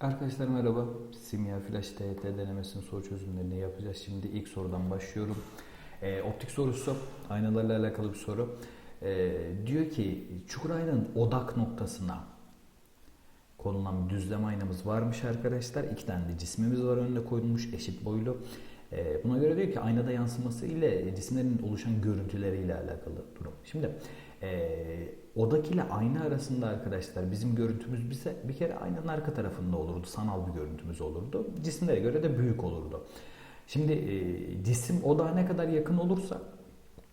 Arkadaşlar merhaba. Simya Flash TYT denemesinin soru çözümlerini yapacağız. Şimdi ilk sorudan başlıyorum. Ee, optik sorusu, aynalarla alakalı bir soru. Ee, diyor ki çukur aynanın odak noktasına konulan bir düzlem aynamız varmış arkadaşlar. İki tane de cismimiz var önüne koyulmuş eşit boylu. Ee, buna göre diyor ki aynada yansıması ile cisimlerin oluşan görüntüleriyle alakalı durum. Şimdi e, odak ile ayna arasında arkadaşlar bizim görüntümüz bize bir kere aynanın arka tarafında olurdu. Sanal bir görüntümüz olurdu. Cisimlere göre de büyük olurdu. Şimdi e, cisim odağa ne kadar yakın olursa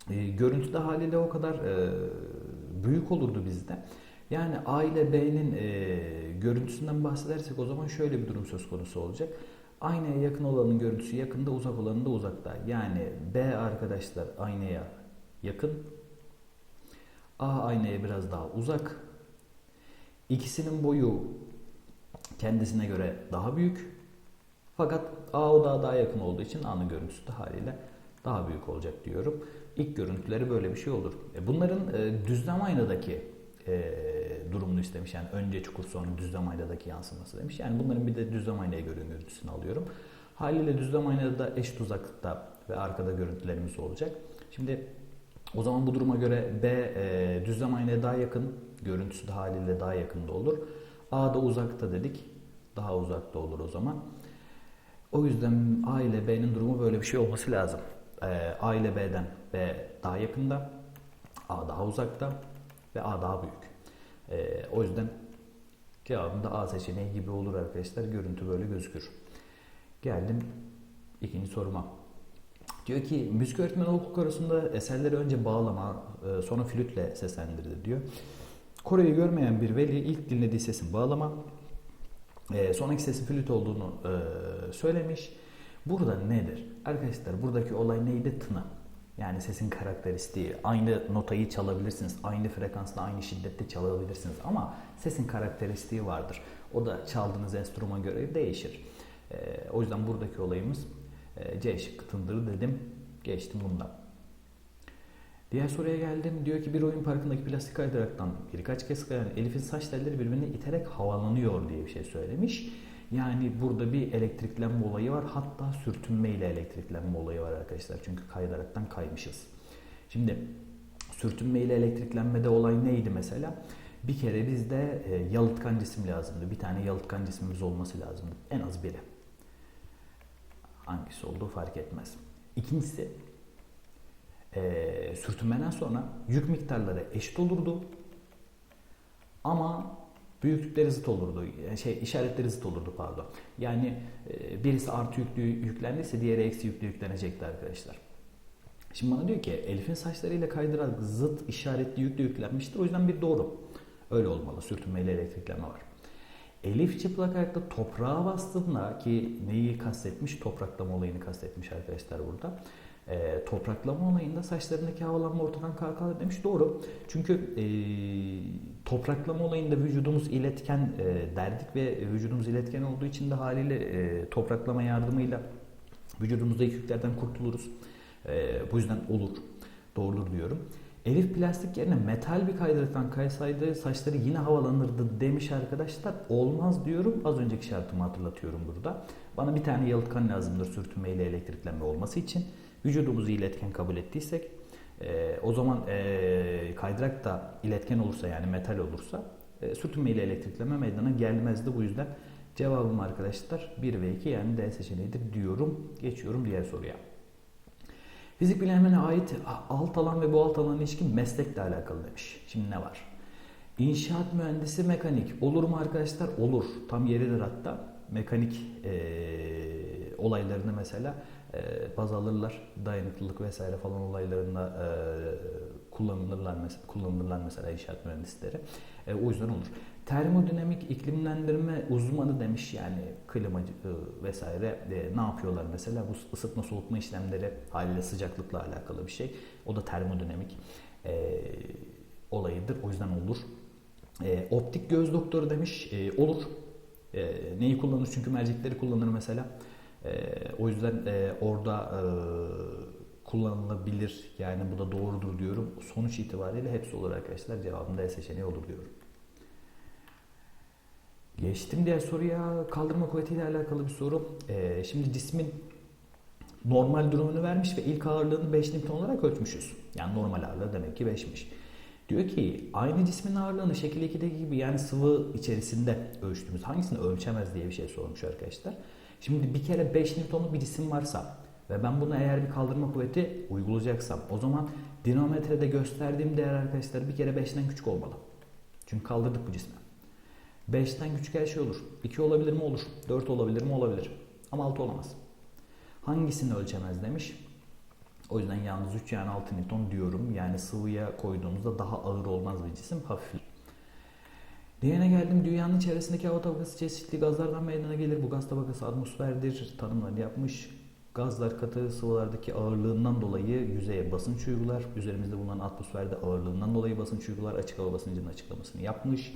e, görüntü de haliyle o kadar e, büyük olurdu bizde. Yani A ile B'nin e, görüntüsünden bahsedersek o zaman şöyle bir durum söz konusu olacak. Aynaya yakın olanın görüntüsü yakında, uzak olanın da uzakta. Yani B arkadaşlar aynaya yakın, A aynaya biraz daha uzak. İkisinin boyu kendisine göre daha büyük. Fakat A odağa daha yakın olduğu için A'nın görüntüsü de haliyle daha büyük olacak diyorum. İlk görüntüleri böyle bir şey olur. E, Bunların e, düzlem aynadaki e, durumunu istemiş. Yani önce çukur sonra düzlem aynadaki yansıması demiş. Yani bunların bir de düzlem aynaya göre görüntüsünü alıyorum. Haliyle düzlem aynada da eşit uzaklıkta ve arkada görüntülerimiz olacak. Şimdi o zaman bu duruma göre B e, düzlem aynaya daha yakın, görüntüsü de haliyle daha yakında olur. A da uzakta dedik. Daha uzakta olur o zaman. O yüzden A ile B'nin durumu böyle bir şey olması lazım. E, A ile B'den B daha yakında, A daha uzakta ve A daha büyük. E, o yüzden cevabım da A seçeneği gibi olur arkadaşlar. Görüntü böyle gözükür. Geldim ikinci soruma. Diyor ki müzik öğretmeni okul arasında eserleri önce bağlama e, sonra flütle seslendirdi diyor. Kore'yi görmeyen bir veli ilk dinlediği sesin bağlama e, sonraki sesin flüt olduğunu e, söylemiş. Burada nedir? Arkadaşlar buradaki olay neydi? Tına. Yani sesin karakteristiği. Aynı notayı çalabilirsiniz. Aynı frekansta, aynı şiddette çalabilirsiniz. Ama sesin karakteristiği vardır. O da çaldığınız enstrüman göre değişir. O yüzden buradaki olayımız C şıkkı tındır dedim. Geçtim bundan. Diğer soruya geldim. Diyor ki bir oyun parkındaki plastik kaydıraktan birkaç kez kayan Elif'in saç telleri birbirine iterek havalanıyor diye bir şey söylemiş. Yani burada bir elektriklenme olayı var. Hatta sürtünme ile elektriklenme olayı var arkadaşlar. Çünkü kaydıraktan kaymışız. Şimdi sürtünme ile elektriklenmede olay neydi mesela? Bir kere bizde yalıtkan cisim lazımdı. Bir tane yalıtkan cismimiz olması lazımdı. En az biri. Hangisi olduğu fark etmez. İkincisi e, sürtünmeden sonra yük miktarları eşit olurdu. Ama büyüklükleri zıt olurdu. Şey işaretleri zıt olurdu pardon. Yani e, birisi artı yüklü yüklendiyse diğeri eksi yüklü yüklenecekti arkadaşlar. Şimdi bana diyor ki Elif'in saçlarıyla kaydırak zıt işaretli yüklü yüklenmiştir. O yüzden bir doğru. Öyle olmalı. Sürtünmeyle elektriklenme var. Elif çıplak ayakta toprağa bastığında ki neyi kastetmiş? Topraklama olayını kastetmiş arkadaşlar burada. E, topraklama olayında saçlarındaki havalanma ortadan kalkar demiş. Doğru. Çünkü e, topraklama olayında vücudumuz iletken e, derdik ve vücudumuz iletken olduğu için de haliyle e, topraklama yardımıyla vücudumuzdaki yüklerden kurtuluruz. E, bu yüzden olur. Doğrudur diyorum. Elif plastik yerine metal bir kaydıraktan kaysaydı saçları yine havalanırdı demiş arkadaşlar. Olmaz diyorum. Az önceki şartımı hatırlatıyorum burada. Bana bir tane yalıtkan lazımdır sürtünme ile elektriklenme olması için. Vücudumuzu iletken kabul ettiysek e, o zaman e, kaydırak da iletken olursa yani metal olursa e, sürtünme ile elektriklenme meydana gelmezdi. Bu yüzden cevabım arkadaşlar 1 ve 2 yani D seçeneğidir diyorum. Geçiyorum diğer soruya. Fizik bilimine ait alt alan ve bu alt alan ilişkin meslekle alakalı demiş. Şimdi ne var? İnşaat mühendisi mekanik. Olur mu arkadaşlar? Olur. Tam yeridir hatta. Mekanik e, olaylarını mesela e, baz alırlar. Dayanıklılık vesaire falan olaylarında e, kullanılırlar mesela, kullanılırlar mesela inşaat mühendisleri. E, o yüzden olur. Termodinamik iklimlendirme uzmanı demiş yani klimacı e, vesaire e, ne yapıyorlar mesela bu ısıtma soğutma işlemleri haliyle sıcaklıkla alakalı bir şey. O da termodinamik e, olayıdır. O yüzden olur. E, optik göz doktoru demiş. E, olur. E, neyi kullanır? Çünkü mercekleri kullanır mesela. E, o yüzden e, orada e, kullanılabilir. Yani bu da doğrudur diyorum. Sonuç itibariyle hepsi olur arkadaşlar. Cevabım D seçeneği olur diyorum. Geçtim diğer soruya. Kaldırma kuvvetiyle alakalı bir soru. Ee, şimdi cismin normal durumunu vermiş ve ilk ağırlığını 5 Newton olarak ölçmüşüz. Yani normal ağırlığı demek ki 5'miş. Diyor ki aynı cismin ağırlığını şekil 2'deki gibi yani sıvı içerisinde ölçtüğümüz hangisini ölçemez diye bir şey sormuş arkadaşlar. Şimdi bir kere 5 Newton'lu bir cisim varsa ve ben buna eğer bir kaldırma kuvveti uygulayacaksam o zaman dinamometrede gösterdiğim değer arkadaşlar bir kere 5'ten küçük olmalı. Çünkü kaldırdık bu cismi. 5'ten küçük her şey olur. 2 olabilir mi? Olur. 4 olabilir mi? Olabilir. Ama 6 olamaz. Hangisini ölçemez demiş. O yüzden yalnız 3 yani 6 Newton diyorum. Yani sıvıya koyduğumuzda daha ağır olmaz bir cisim. Hafif. Diğerine geldim. Dünyanın çevresindeki hava tabakası çeşitli gazlardan meydana gelir. Bu gaz tabakası atmosferdir. Tanımlarını yapmış. Gazlar katı sıvılardaki ağırlığından dolayı yüzeye basınç uygular. Üzerimizde bulunan atmosferde ağırlığından dolayı basınç uygular. Açık hava basıncının açıklamasını yapmış.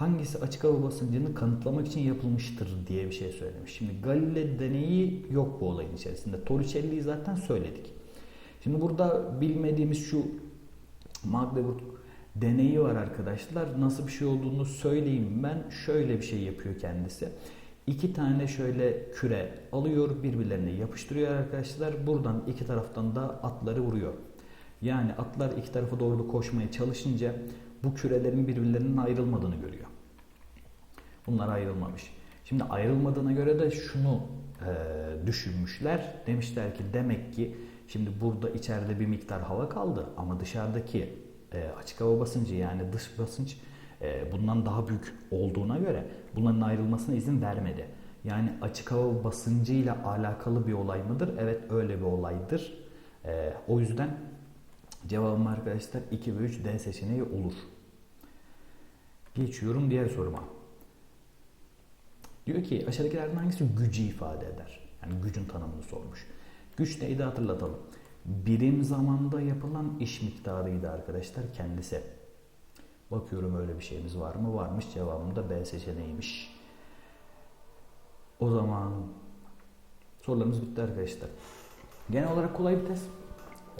Hangisi açık hava basıncını kanıtlamak için yapılmıştır diye bir şey söylemiş. Şimdi Galile deneyi yok bu olayın içerisinde. Torricelli'yi zaten söyledik. Şimdi burada bilmediğimiz şu Magdeburg deneyi var arkadaşlar. Nasıl bir şey olduğunu söyleyeyim ben. Şöyle bir şey yapıyor kendisi. İki tane şöyle küre alıyor, birbirlerine yapıştırıyor arkadaşlar. Buradan iki taraftan da atları vuruyor. Yani atlar iki tarafa doğru koşmaya çalışınca bu kürelerin birbirlerinin ayrılmadığını görüyor. Bunlar ayrılmamış. Şimdi ayrılmadığına göre de şunu e, düşünmüşler. Demişler ki demek ki şimdi burada içeride bir miktar hava kaldı ama dışarıdaki e, açık hava basıncı yani dış basınç e, bundan daha büyük olduğuna göre bunların ayrılmasına izin vermedi. Yani açık hava basıncıyla alakalı bir olay mıdır? Evet öyle bir olaydır. E, o yüzden cevabım arkadaşlar 2 ve 3 D seçeneği olur. Geçiyorum diğer soruma. Diyor ki aşağıdakilerden hangisi gücü ifade eder? Yani gücün tanımını sormuş. Güç neydi hatırlatalım. Birim zamanda yapılan iş miktarıydı arkadaşlar kendisi. Bakıyorum öyle bir şeyimiz var mı? Varmış. Cevabım da B seçeneğiymiş. O zaman sorularımız bitti arkadaşlar. Genel olarak kolay bir test.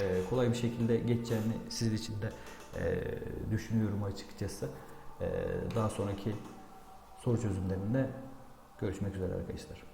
Ee, kolay bir şekilde geçeceğini sizin için de e, düşünüyorum açıkçası. Ee, daha sonraki soru çözümlerinde görüşmek üzere arkadaşlar.